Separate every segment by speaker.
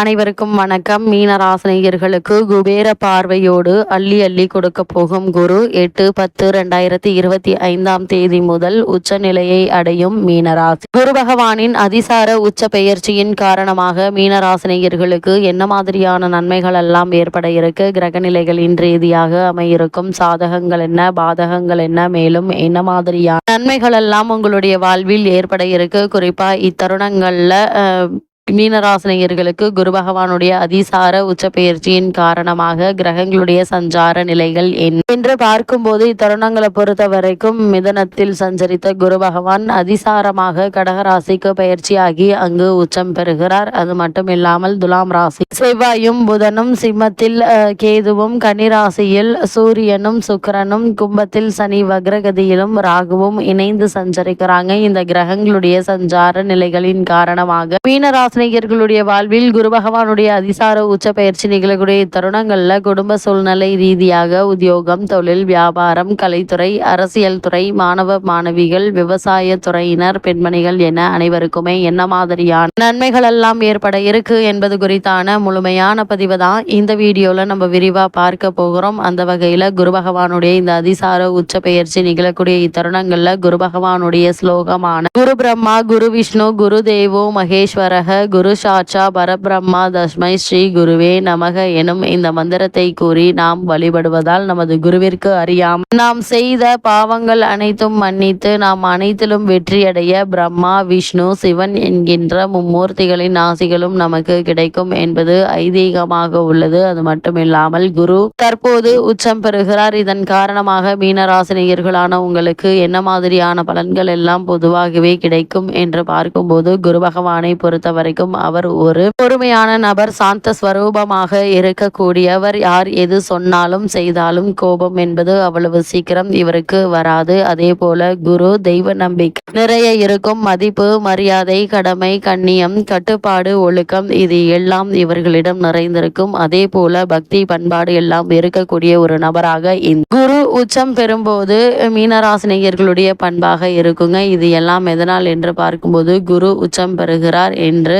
Speaker 1: அனைவருக்கும் வணக்கம். மீனராசினியர்களுக்கு குபேர பார்வையோடு அள்ளி அள்ளி கொடுக்க போகும் குரு எட்டு பத்து ரெண்டாயிரத்தி இருபத்தி ஐந்தாம் தேதி முதல் உச்ச நிலையை அடையும் மீனராசி. குரு பகவானின் அதிசார உச்ச பெயர்ச்சியின் காரணமாக மீனராசினியர்களுக்கு என்ன மாதிரியான நன்மைகள் எல்லாம் ஏற்பட இருக்கு? கிரகநிலைகளின் ரீதியாக அமையிருக்கும் சாதகங்கள் என்ன? பாதகங்கள் என்ன? மேலும் என்ன மாதிரியான நன்மைகள் எல்லாம் உங்களுடைய வாழ்வில் ஏற்பட இருக்கு? குறிப்பா இத்தருணங்கள்ல மீனராசினியர்களுக்கு குரு பகவானுடைய அதிசார உச்ச பயிற்சியின் காரணமாக கிரகங்களுடைய சஞ்சார நிலைகள் என்ன? என்று பார்க்கும்போது இத்தருணங்களை பொறுத்த வரைக்கும் மிதனத்தில் சஞ்சரித்த குரு பகவான் அதிசாரமாக கடகராசிக்கு பயிற்சியாகி அங்கு உச்சம் பெறுகிறார். அது மட்டும் இல்லாமல் துலாம் ராசி செவ்வாயும் புதனும் சிம்மத்தில் கேதுவும் கன்னிராசியில் சூரியனும் சுக்கிரனும் கும்பத்தில் சனி வக்ரகதியிலும் ராகுவும் இணைந்து சஞ்சரிக்கிறாங்க. இந்த கிரகங்களுடைய சஞ்சார நிலைகளின் காரணமாக சிநேகர்களுடைய வாழ்வில் குரு பகவானுடைய அதிசார உச்ச பயிற்சி நிகழக்கூடிய தருணங்கள்ல குடும்ப சூழ்நிலை ரீதியாக உத்தியோகம் தொழில் வியாபாரம் கலைத்துறை அரசியல் துறை மாணவ மாணவிகள் விவசாய துறையினர் பெண்மணிகள் என அனைவருக்குமே என்ன மாதிரியான நன்மைகள் எல்லாம் ஏற்பட இருக்கு என்பது குறித்தான முழுமையான பதிவு தான் இந்த வீடியோல நம்ம விரிவா பார்க்க போகிறோம். அந்த வகையில குரு பகவானுடைய இந்த அதிசார உச்ச பெயர்ச்சி நிகழக்கூடிய இத்தருணங்கள்ல குரு பகவானுடைய ஸ்லோகமான குரு பிரம்மா குரு விஷ்ணு குரு தேவோ மகேஸ்வரக குரு சாட்சா பரபிரம்மா தஸ்மை ஸ்ரீ குருவே நமக எனும் இந்த மந்திரத்தை கூறி நாம் வழிபடுவதால் நமது குருவிற்கு அறியாம. நாம் செய்த பாவங்கள் அனைத்தும் மன்னித்து நாம் அனைத்திலும் வெற்றியடைய பிரம்மா விஷ்ணு சிவன் என்கின்ற மும்மூர்த்திகளின் ஆசிகளும் நமக்கு கிடைக்கும் என்பது ஐதீகமாக உள்ளது. அது மட்டுமில்லாமல் குரு தற்போது உச்சம் பெறுகிறார். இதன் காரணமாக மீனராசினியர்களான உங்களுக்கு என்ன மாதிரியான பலன்கள் எல்லாம் பொதுவாகவே கிடைக்கும் என்று பார்க்கும்போது குரு பகவானை பொறுத்த வரைக்கும் அவர் ஒரு பொறுமையான நபர் சாந்த ஸ்வரூபமாக இருக்கக்கூடியவர். யார் எது சொன்னாலும் செய்தாலும் கோபம் என்பது அவ்வளவு சீக்கிரம் இவருக்கு வராது. அதே போல குரு தெய்வ நம்பிக்கை நிறைய இருக்கும். மதிப்பு மரியாதை கடமை கண்ணியம் கட்டுப்பாடு ஒழுக்கம் இது எல்லாம் இவர்களிடம் நிறைந்திருக்கும். அதே போல பக்தி பண்பாடு எல்லாம் இருக்கக்கூடிய ஒரு நபராக இந்த குரு உச்சம் பெறும்போது மீனராசினியர்களுடைய பண்பாக இருக்குங்க. இது எல்லாம் எதனால் என்று பார்க்கும்போது குரு உச்சம் பெறுகிறார் என்று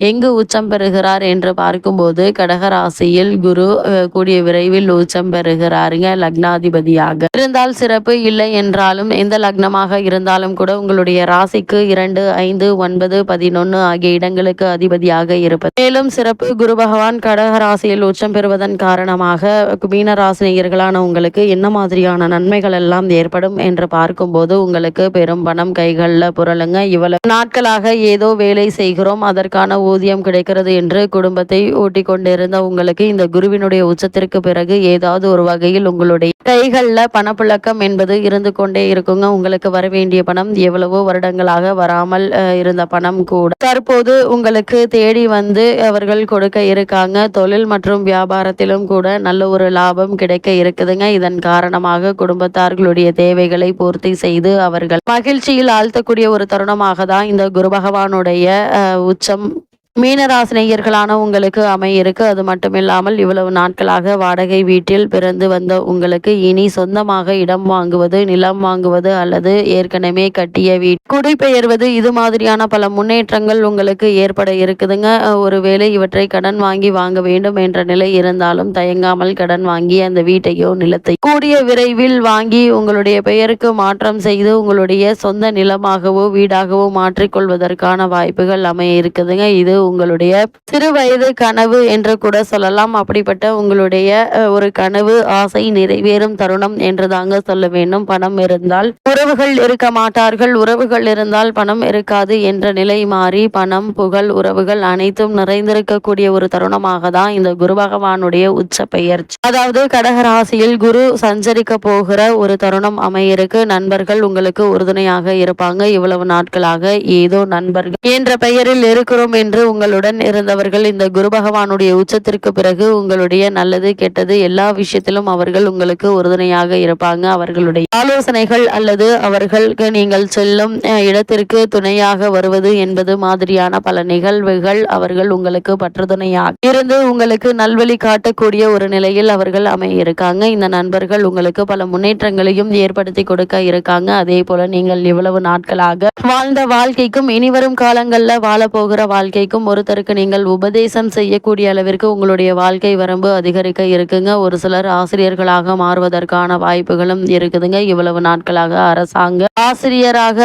Speaker 1: எங்கு உச்சம் பெறுகிறார் என்று பார்க்கும்போது கடகராசியில் குரு கூடிய விரைவில் உச்சம் பெறுகிறாருங்க லக்னாதிபதியாக. இருந்தால் சிறப்பு இல்லை என்றாலும் எந்த லக்னமாக இருந்தாலும் கூட உங்களுடைய ராசிக்கு இரண்டு ஐந்து ஒன்பது பதினொன்று ஆகிய இடங்களுக்கு அதிபதியாக இருப்பது. மேலும் சிறப்பு குரு பகவான் கடகராசியில் உச்சம் பெறுவதன் காரணமாக மீனராசினியர்களான உங்களுக்கு என்ன மாதிரியான நன்மைகள் எல்லாம் ஏற்படும் என்று பார்க்கும்போது உங்களுக்கு பெரும் பணம் கைகளில் புரளுங்க. இவ்வளவு நாட்களாக ஏதோ வேலை செய்கிறோம் அதற்கான ஊதியம் கிடைக்கிறது என்று குடும்பத்தை ஓட்டிக் கொண்டிருந்த உங்களுக்கு இந்த குருவினுடைய உச்சத்திற்கு பிறகு ஏதாவது ஒரு வகையில் உங்களுடைய கைகளில் பணப்புழக்கம் என்பது இருந்து கொண்டே இருக்குங்க. உங்களுக்கு வர வேண்டிய பணம் எவ்வளவோ வருடங்களாக வராமல் இருந்த பணம் கூட தற்போது உங்களுக்கு தேடி வந்து அவர்கள் கொடுக்க இருக்காங்க. தொழில் மற்றும் வியாபாரத்திலும் கூட நல்ல ஒரு லாபம் கிடைக்க இருக்குதுங்க. இதன் காரணமாக குடும்பத்தார்களுடைய தேவைகளை பூர்த்தி செய்து அவர்கள் மகிழ்ச்சியில் ஆழ்த்தக்கூடிய ஒரு தருணமாக தான் இந்த குரு பகவானுடைய அஹ், உச்சம் மீனராசினியர்களான உங்களுக்கு அமையிருக்கு. அது மட்டும் இல்லாமல் இவ்வளவு நாட்களாக வாடகை வீட்டில் பிறந்து வந்த உங்களுக்கு இனி சொந்தமாக இடம் வாங்குவது நிலம் வாங்குவது அல்லது ஏற்கனவே கட்டிய வீடு குடிபெயர்வது இது மாதிரியான பல முன்னேற்றங்கள் உங்களுக்கு ஏற்பட இருக்குதுங்க. ஒருவேளை இவற்றை கடன் வாங்கி வாங்க வேண்டும் என்ற நிலை இருந்தாலும் தயங்காமல் கடன் வாங்கி அந்த வீட்டையோ நிலத்தை கூடிய விரைவில் வாங்கி உங்களுடைய பெயருக்கு மாற்றம் செய்து உங்களுடைய சொந்த நிலமாகவோ வீடாகவோ மாற்றிக்கொள்வதற்கான வாய்ப்புகள் அமைய இருக்குதுங்க. இது உங்களுடைய சிறு வயது கனவு என்று கூட சொல்லலாம். அப்படிப்பட்ட உங்களுடைய ஒரு கனவு ஆசை நிறைவேறும் தருணம் என்று தாங்க சொல்ல வேண்டும். பணம் இருந்தால் உறவுகள் இருக்க மாட்டார்கள் உறவுகள் இருந்தால் பணம் இருக்காது என்ற நிலை மாறி பணம் புகழ் உறவுகள் அனைத்தும் நிறைந்திருக்கக்கூடிய ஒரு தருணமாக தான் இந்த குரு பகவானுடைய உச்ச பெயர்ச்சி. அதாவது கடகராசியில் குரு சஞ்சரிக்க போகிற ஒரு தருணம் அமையிருக்கு. நண்பர்கள் உங்களுக்கு உறுதுணையாக இருப்பாங்க. இவ்வளவு நாட்களாக ஏதோ நண்பர்கள் என்ற பெயரில் இருக்கிறோம் என்று உங்களுடன் இருந்தவர்கள் இந்த குரு பகவானுடைய உச்சத்திற்கு பிறகு உங்களுடைய நல்லது கெட்டது எல்லா விஷயத்திலும் அவர்கள் உங்களுக்கு உறுதுணையாக இருப்பாங்க. அவர்களுடைய ஆலோசனைகள் அல்லது அல்லது அவர்களுக்கு நீங்கள் செல்லும் இடத்திற்கு துணையாக வருவது என்பது மாதிரியான பல நிகழ்வுகள் அவர்கள் உங்களுக்கு பற்றுதுணையாக இருந்து உங்களுக்கு நல்வழி காட்டக்கூடிய ஒரு நிலையில் அவர்கள் அமைய இருக்காங்க இந்த நண்பர்கள் உங்களுக்கு பல முன்னேற்றங்களையும் ஏற்படுத்தி கொடுக்க இருக்காங்க. அதே போல நீங்கள் இவ்வளவு நாட்களாக வாழ்ந்த வாழ்க்கைக்கும் இனிவரும் காலங்களில் வாழப்போகிற வாழ்க்கைக்கும் ஒருத்தருக்கு நீங்கள் உபதேசம் செய்யக்கூடிய அளவிற்கு உங்களுடைய வாழ்க்கை வரம்பு அதிகரிக்க இருக்குங்க. ஒரு சிலர் ஆசிரியர்களாக மாறுவதற்கான வாய்ப்புகளும் இருக்குதுங்க. இவ்வளவு நாட்களாக அரசாங்க ஆசிரியராக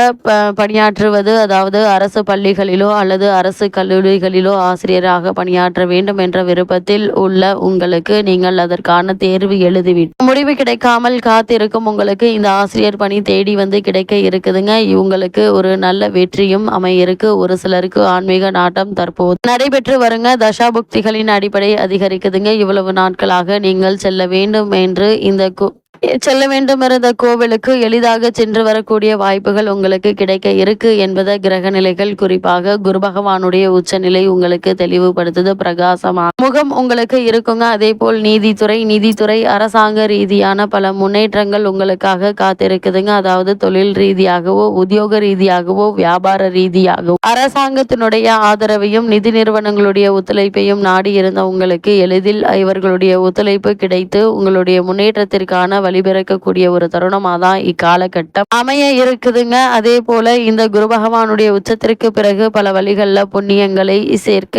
Speaker 1: பணியாற்றுவது அதாவது அரசு பள்ளிகளிலோ அல்லது அரசு கல்லூரிகளிலோ ஆசிரியராக பணியாற்ற வேண்டும் என்ற விருப்பத்தில் உள்ள உங்களுக்கு நீங்கள் அதற்கான தேர்வு எழுதிவிட்டு முடிவு கிடைக்காமல் காத்திருக்கும் உங்களுக்கு இந்த ஆசிரியர் பணி தேடி வந்து கிடைக்க இருக்குதுங்க. இவங்களுக்கு ஒரு நல்ல வெற்றியும் அமைய இருக்கு ஒரு சிலருக்கு ஆன்மீக நாட்டம் தற்போது நடைபெற்று வருங்க. தசாபுக்திகளின் அடிப்படை அதிகரிக்குதுங்க. இவ்வளவு நாட்களாக நீங்கள் செல்ல வேண்டும் என்று இந்த கு- செல்ல வேண்டும் இருந்த கோவிலுக்கு எளிதாக சென்று வரக்கூடிய வாய்ப்புகள் உங்களுக்கு கிடைக்க இருக்கு என்பதை கிரக நிலைகள் குறிப்பாக குரு பகவானுடைய உச்சநிலை உங்களுக்கு தெளிவுபடுத்துது பிரகாசமா. முகம் உங்களுக்கு இருக்குங்க. அதே போல் நீதித்துறை நீதித்துறை அரசாங்க ரீதியான பல முன்னேற்றங்கள் உங்களுக்காக காத்திருக்குதுங்க. அதாவது தொழில் ரீதியாகவோ உத்தியோக ரீதியாகவோ வியாபார ரீதியாகவோ. அரசாங்கத்தினுடைய ஆதரவையும் நிதி நிறுவனங்களுடைய ஒத்துழைப்பையும் நாடி இருந்த உங்களுக்கு எளிதில் இவர்களுடைய ஒத்துழைப்பு கிடைத்து உங்களுடைய முன்னேற்றத்திற்கான வழிபிறக்கக்கூடிய ஒரு தருணமாக தான் இக்காலகட்டம். அமைய இருக்குதுங்க. அதே போல இந்த குரு பகவானுடைய உச்சத்திற்கு பிறகு பல வழிகளில் புண்ணியங்களை சேர்க்க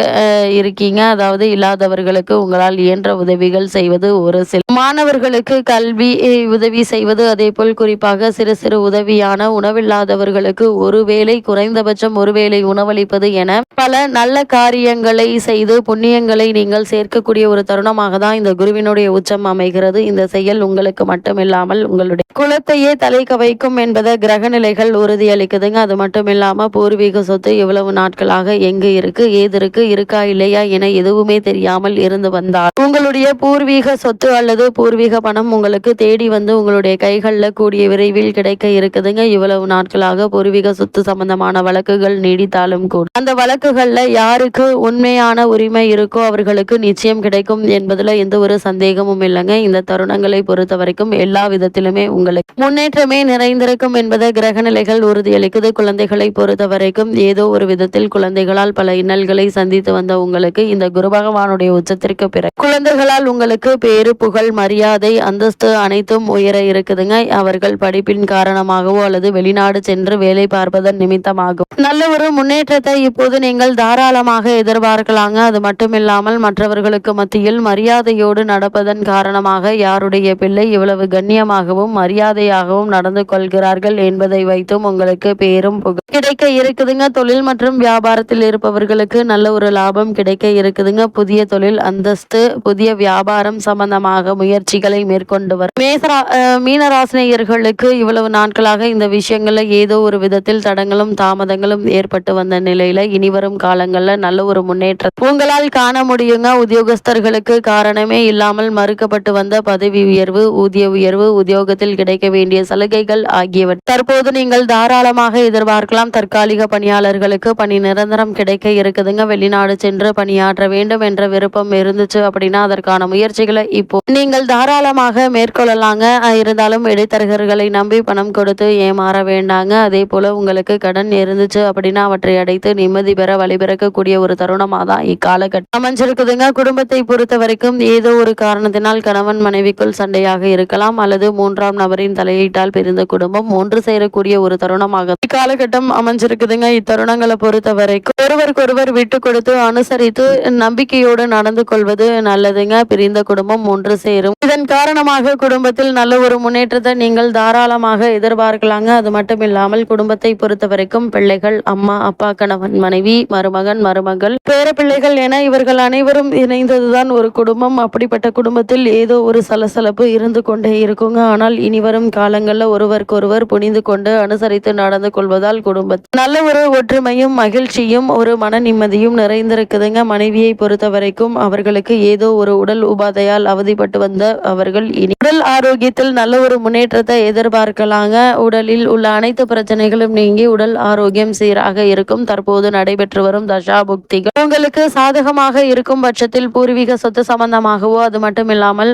Speaker 1: இருக்கீங்க. அதாவது இல்லாதவர்களுக்கு உங்களால் இயன்ற உதவிகள் செய்வது ஒரு சில. மாணவர்களுக்கு கல்வி உதவி செய்வது அதே போல் குறிப்பாக சிறு சிறு உதவியான உணவில்லாதவர்களுக்கு ஒருவேளை குறைந்தபட்சம் ஒருவேளை உணவளிப்பது என பல நல்ல காரியங்களை செய்து புண்ணியங்களை நீங்கள் சேர்க்கக்கூடிய ஒரு தருணமாக தான் இந்த குருவினுடைய உச்சம் அமைகிறது. இந்த செயல் உங்களுக்கு மட்டும் மட்டுமில்லாமல் உங்களுடைய குலத்தையே தலை கவைக்கும் என்பதை கிரக நிலைகள் உறுதியளிக்குதுங்க. அது மட்டும் இல்லாமல் பூர்வீக சொத்து இவ்வளவு நாட்களாக எங்கு இருக்கு ஏது இருக்கு இருக்கா இல்லையா என எதுவுமே தெரியாமல் இருந்து வந்தால் உங்களுடைய பூர்வீக சொத்து அல்லது பூர்வீக பணம் உங்களுக்கு தேடி வந்து உங்களுடைய கைகளில் கூடிய விரைவில் கிடைக்க இருக்குதுங்க. இவ்வளவு நாட்களாக பூர்வீக சொத்து சம்பந்தமான வழக்குகள் நீடித்தாலும் கூட அந்த வழக்குகள்ல யாருக்கு உண்மையான உரிமை இருக்கோ அவர்களுக்கு நிச்சயம் கிடைக்கும் என்பதுல எந்த ஒரு சந்தேகமும் இல்லைங்க. இந்த தருணங்களை பொறுத்த வரைக்கும் எல்லா விதத்திலுமே உங்களுக்கு முன்னேற்றமே நிறைந்திருக்கும் என்பதை கிரக நிலைகள் உறுதியளிக்குது. குழந்தைகளை பொறுத்த வரைக்கும் ஏதோ ஒரு விதத்தில் குழந்தைகளால் பல இன்னல்களை சந்தித்து வந்த உங்களுக்கு இந்த குரு பகவானுடைய உச்சத்திற்கு பிறகு குழந்தைகளால் உங்களுக்கு பேரு புகழ் மரியாதை அந்தஸ்து அனைத்தும் உயர இருக்குதுங்க. அவர்கள் படிப்பின் காரணமாகவோ அல்லது வெளிநாடு சென்று வேலை பார்ப்பதன் நிமித்தமாகும் நல்ல ஒரு முன்னேற்றத்தை இப்போது நீங்கள் தாராளமாக எதிர்பார்க்கலாங்க. அது மட்டும் இல்லாமல் மற்றவர்களுக்கு மத்தியில் மரியாதையோடு நடப்பதன் காரணமாக யாருடைய பிள்ளை இவ்வளவு கண்ணியமாகவும் மரியாதையாகவும் நடந்து கொள்கிறார்கள் என்பதை வைத்தும் உங்களுக்கு பேரும் புகழ். கிடைக்க இருக்குதுங்க. தொழில் மற்றும் வியாபாரத்தில் இருப்பவர்களுக்கு நல்ல ஒரு லாபம் கிடைக்க இருக்குதுங்க. புதிய தொழில் அந்தஸ்து புதிய வியாபாரம் சம்பந்தமாக முயற்சிகளை மேற்கொண்டு வரும். மேசரா மீனராசினியர்களுக்கு இவ்வளவு நாட்களாக இந்த விஷயங்கள்ல ஏதோ ஒரு விதத்தில் தடங்களும் தாமதங்களும் ஏற்பட்டு வந்த நிலையில இனிவரும் காலங்கள்ல நல்ல ஒரு முன்னேற்றம் உங்களால் காண முடியுங்க. உத்தியோகஸ்தர்களுக்கு காரணமே இல்லாமல் மறுக்கப்பட்டு வந்த பதவி உயர்வு ஊதிய உயர்வு உத்தியோகத்தில் கிடைக்க வேண்டிய சலுகைகள் ஆகியவை தற்போது நீங்கள் தாராளமாக எதிர்பார்க்கலாம். தற்காலிக பணியாளர்களுக்கு பணி நிரந்தரம் கிடைக்க இருக்குதுங்க. வெளிநாடு சென்று பணியாற்ற வேண்டும் என்ற விருப்பம் இருந்துச்சு அப்படின்னா அதற்கான முயற்சிகளை இப்போ நீங்கள் தாராளமாக மேற்கொள்ளலாங்க. இருந்தாலும் இடைத்தரகர்களை நம்பி பணம் கொடுத்து ஏமாற வேண்டாங்க. அதே போல உங்களுக்கு கடன் இருந்துச்சு அப்படின்னா அவற்றை அடைத்து நிம்மதி பெற வழிபிறக்கக்கூடிய ஒரு தருணமாக தான் இக்காலகட்டம் அமைஞ்சிருக்குதுங்க. குடும்பத்தை பொறுத்த வரைக்கும் ஏதோ ஒரு காரணத்தினால் கணவன் மனைவிக்குள் சண்டையாக இருக்கலாம் அல்லது மூன்றாம் நபரின் தலையீட்டால் பிரிந்த குடும்பம் ஒன்று சேரக்கூடிய ஒரு தருணமாக இக்காலகட்டம் அமைஞ்சிருக்குதுங்க. இத்தருணங்களை பொறுத்த வரைக்கும் ஒருவருக்கொருவர் விட்டு கொடுத்து அனுசரித்து நம்பிக்கையோடு நடந்து கொள்வது நல்லதுங்க. பிரிந்த குடும்பம் ஒன்று சேரும். இதன் காரணமாக குடும்பத்தில் நல்ல ஒரு முன்னேற்றத்தை நீங்கள் தாராளமாக எதிர்பார்க்கலாங்க. அது மட்டும் இல்லாமல் குடும்பத்தை பொறுத்த வரைக்கும் பிள்ளைகள் அம்மா அப்பா கணவன் மனைவி மருமகன் மருமகள் பேர பிள்ளைகள் என இவர்கள் அனைவரும் இணைந்ததுதான் ஒரு குடும்பம். அப்படிப்பட்ட குடும்பத்தில் ஏதோ ஒரு சலசலப்பு இருந்து கொண்டு இருக்குங்க. ஆனால் இனிவரும் காலங்களில் ஒருவருக்கொருவர் புனிந்து கொண்டு அனுசரித்து நடந்து கொள்வதால் குடும்பத்தில் நல்ல ஒரு ஒற்றுமையும் மகிழ்ச்சியும் ஒரு மன நிம்மதியும் நிறைந்திருக்குதுங்க. மனைவியை பொறுத்த வரைக்கும் அவர்களுக்கு ஏதோ ஒரு உடல் உபாதையால் அவதிப்பட்டு வந்த அவர்கள் இனி உடல் ஆரோக்கியத்தில் நல்ல ஒரு முன்னேற்றத்தை எதிர்பார்க்கலாங்க. உடலில் உள்ள அனைத்து பிரச்சனைகளும் நீங்கி உடல் ஆரோக்கியம் சீராக இருக்கும். தற்போது நடைபெற்று வரும் தசா புக்திகள் உங்களுக்கு சாதகமாக இருக்கும் பட்சத்தில் பூர்வீக சொத்து சம்பந்தமாகவோ அது மட்டும் இல்லாமல்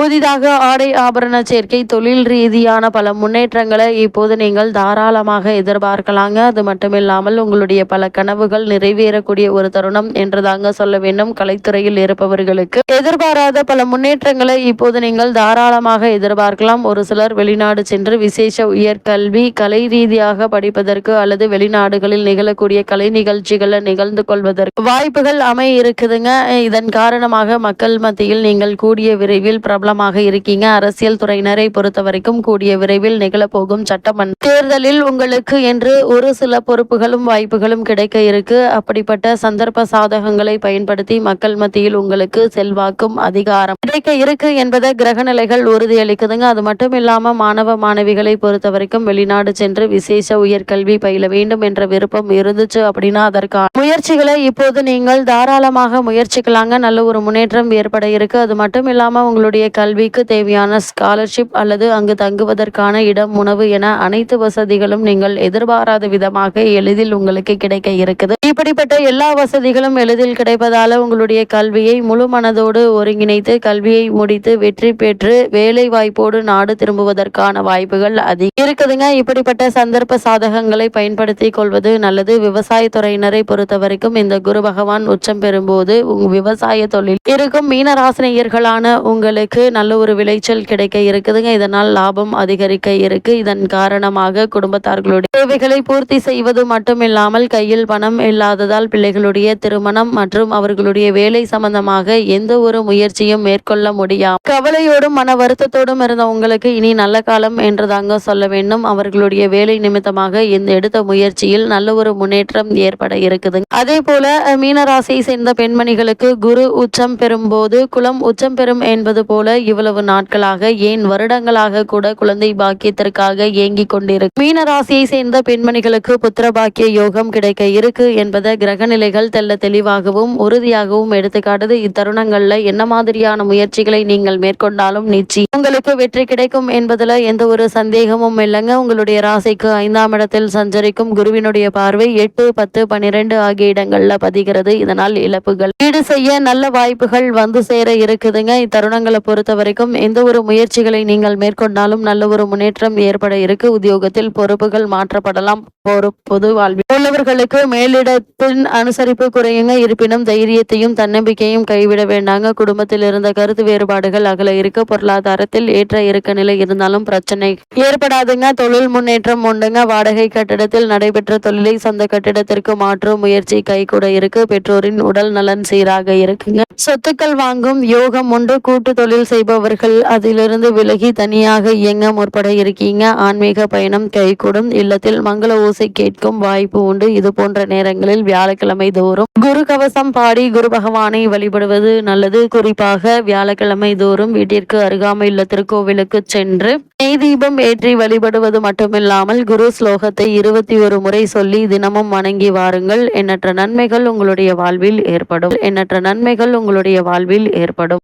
Speaker 1: புதிதாக ஆடை ஆபரண சேர்க்கை தொழில் ரீதியான பல முன்னேற்றங்களை இப்போது நீங்கள் தாராளமாக எதிர்பார்க்கலாங்க. அது மட்டுமில்லாமல் உங்களுடைய பல கனவுகள் நிறைவேறக்கூடிய ஒரு தருணம் என்றுதாங்க சொல்ல வேண்டும். கலைத்துறையில் இருப்பவர்களுக்கு எதிர்பாராத பல முன்னேற்றங்களை இப்போது நீங்கள் தாராளமாக எதிர்பார்க்கலாம். ஒரு சிலர் வெளிநாடு சென்று விசேஷ உயர்கல்வி கலை ரீதியாக படிப்பதற்கு அல்லது வெளிநாடுகளில் நிகழக்கூடிய கலை நிகழ்ச்சிகளை நிகழ்ந்து கொள்வதற்கு வாய்ப்புகள் அமைய இருக்குதுங்க. இதன் காரணமாக மக்கள் மத்தியில் நீங்கள் கூடிய விரைவில் பிரபலமாக இருக்கீங்க. அரசியல் துறையினரை பொறுத்த வரைக்கும் கூடிய விரைவில் நிகழப்போகும் சட்டமன்ற தேர்தலில் உங்களுக்கு என்று ஒரு சில பொறுப்புகளும் வாய்ப்புகளும் கிடைக்க இருக்கு. அப்படிப்பட்ட சந்தர்ப்ப சாதகங்களை பயன்படுத்தி மக்கள் மத்தியில் உங்களுக்கு செல்வாக்கும் அதிகாரம் கிடைக்க இருக்கு என்பதை கிரக நிலைகள் உறுதியளிக்குதுங்க. அது மட்டும் இல்லாம மாணவ மாணவிகளை பொறுத்த வரைக்கும் வெளிநாடு சென்று விசேஷ உயர்கல்வி பயில வேண்டும் என்ற விருப்பம் இருந்துச்சு அப்படின்னா அதற்கான முயற்சிகளை இப்போது நீங்கள் தாராளமாக முயற்சிக்கலாங்க. நல்ல ஒரு முன்னேற்றம் ஏற்பட இருக்கு. அது மட்டும் இல்லாம உங்களுடைய கல்விக்கு தேவையான ஸ்காலர்ஷிப் அல்லது அங்கு தங்குவதற்கான இடம் உணவு என அனைத்து வசதிகளும் நீங்கள் எதிர்பாராத விதமாக எளிதில் உங்களுக்கு கிடைக்க இருக்குது இப்படிப்பட்ட எல்லா வசதிகளும் எளிதில் கிடைப்பதால உங்களுடைய கல்வியை முழு மனதோடு ஒருங்கிணைத்து கல்வியை முடித்து வெற்றி பெற்று வேலை வாய்ப்போடு நாடு திரும்புவதற்கான வாய்ப்புகள் அதிகம். இருக்குதுங்க. இப்படிப்பட்ட சந்தர்ப்ப சாதகங்களை பயன்படுத்தி கொள்வது நல்லது. விவசாயத்துறையினரை பொறுத்த வரைக்கும் இந்த குரு பகவான் உச்சம் பெறும்போது உங்க விவசாய தொழில் இருக்கும். மீனராசினியர்களான உங்களுக்கு நல்ல ஒரு விளைச்சல் கிடைக்க இருக்குதுங்க. இதனால் லாபம் அதிகரிக்க இருக்கு. இதன் காரணமாக குடும்பத்தார்களுடைய தேவைகளை பூர்த்தி செய்வது மட்டும் இல்லாமல் கையில் பணம் இல்லாததால் பிள்ளைகளுடைய திருமணம் மற்றும் அவர்களுடைய வேலை சம்பந்தமாக எந்த ஒரு முயற்சியும் மேற்கொள்ள முடியாது கவலையோடும் மன வருத்தத்தோடும் இருந்த உங்களுக்கு இனி நல்ல காலம் என்றுதாங்க சொல்ல வேண்டும். அவர்களுடைய வேலை நிமித்தமாக இந்த எடுத்த முயற்சியில் நல்ல ஒரு முன்னேற்றம் ஏற்பட இருக்குது. அதே போல மீனராசியை சேர்ந்த பெண்மணிகளுக்கு குரு உச்சம் பெறும்போது குலம் உச்சம் பெறும் என்பது போல இவ்வளவு நாட்களாக ஏன் வருடங்களாக கூட குழந்தை பாக்கியத்திற்காக ஏங்கிக் கொண்டிருக்கு. மீனராசியை சேர்ந்த பெண்மணிகளுக்கு புத்திர பாக்கிய யோகம் கிடைக்க இருக்கு என்பதை கிரகநிலைகள் தெல்ல தெளிவாகவும் உறுதியாகவும் எடுத்துக்காட்டுது. இத்தருணங்கள்ல என்ன மாதிரியான முயற்சிகளை நீங்கள் மேற்கொண்டாலும் நிச்சயம் உங்களுக்கு வெற்றி கிடைக்கும் என்பதுல எந்த ஒரு சந்தேகமும் இல்லைங்க. உங்களுடைய ராசிக்கு ஐந்தாம் இடத்தில் சஞ்சரிக்கும் குருவினுடைய பார்வை எட்டு பத்து பனிரெண்டு ஆகிய இடங்கள்ல பதிகிறது. இதனால் இழப்புகள். ஈடு செய்ய நல்ல வாய்ப்புகள் வந்து சேர இருக்குதுங்க. இத்தருணங்களை பொறுத்த வரைக்கும் எந்த ஒரு முயற்சிகளை நீங்கள் மேற்கொண்டாலும் நல்ல ஒரு முன்னேற்றம் ஏற்பட இருக்கு. உத்தியோகத்தில் பொறுப்புகள் மாற்றப்படலாம். பொறு பொது வாழ்வில் உள்ளவர்களுக்கு மேலிட குடும்பத்தின் அனுசரிப்பு குறையுங்க. இருப்பினும் தைரியத்தையும் தன்னம்பிக்கையும் கைவிட வேண்டாங்க. குடும்பத்தில் இருந்த கருத்து வேறுபாடுகள் அகல இருக்க பொருளாதாரத்தில் ஏற்ற இருக்க நிலை இருந்தாலும் பிரச்சனை ஏற்படாதுங்க. தொழில் முன்னேற்றம் உண்டுங்க. வாடகை கட்டிடத்தில் நடைபெற்ற தொழிலை சொந்த கட்டிடத்திற்கு மாற்றும் முயற்சி கைகூட இருக்கு. பெற்றோரின் உடல் நலன் சீராக இருக்குங்க. சொத்துக்கள் வாங்கும் யோகம் உண்டு. கூட்டு தொழில் செய்பவர்கள் அதிலிருந்து விலகி தனியாக இயங்க முற்பட இருக்கீங்க. ஆன்மீக பயணம் கைகூடும். இல்லத்தில் மங்கள ஓசை கேட்கும் வாய்ப்பு உண்டு. இது போன்ற நேரங்களில் வியாழக்கிழமை தோறும் குரு கவசம் பாடி குரு பகவானை வழிபடுவது நல்லது. குறிப்பாக வியாழக்கிழமை தோறும் வீட்டிற்கு அருகாமையுள்ள திருக்கோவிலுக்கு சென்று நெய் தீபம் ஏற்றி வழிபடுவது மட்டுமில்லாமல் குரு ஸ்லோகத்தை இருபத்தி ஒரு முறை சொல்லி தினமும் வணங்கி வாருங்கள். எண்ணற்ற நன்மைகள் உங்களுடைய வாழ்வில் ஏற்படும். எண்ணற்ற நன்மைகள் உங்களுடைய வாழ்வில் ஏற்படும்.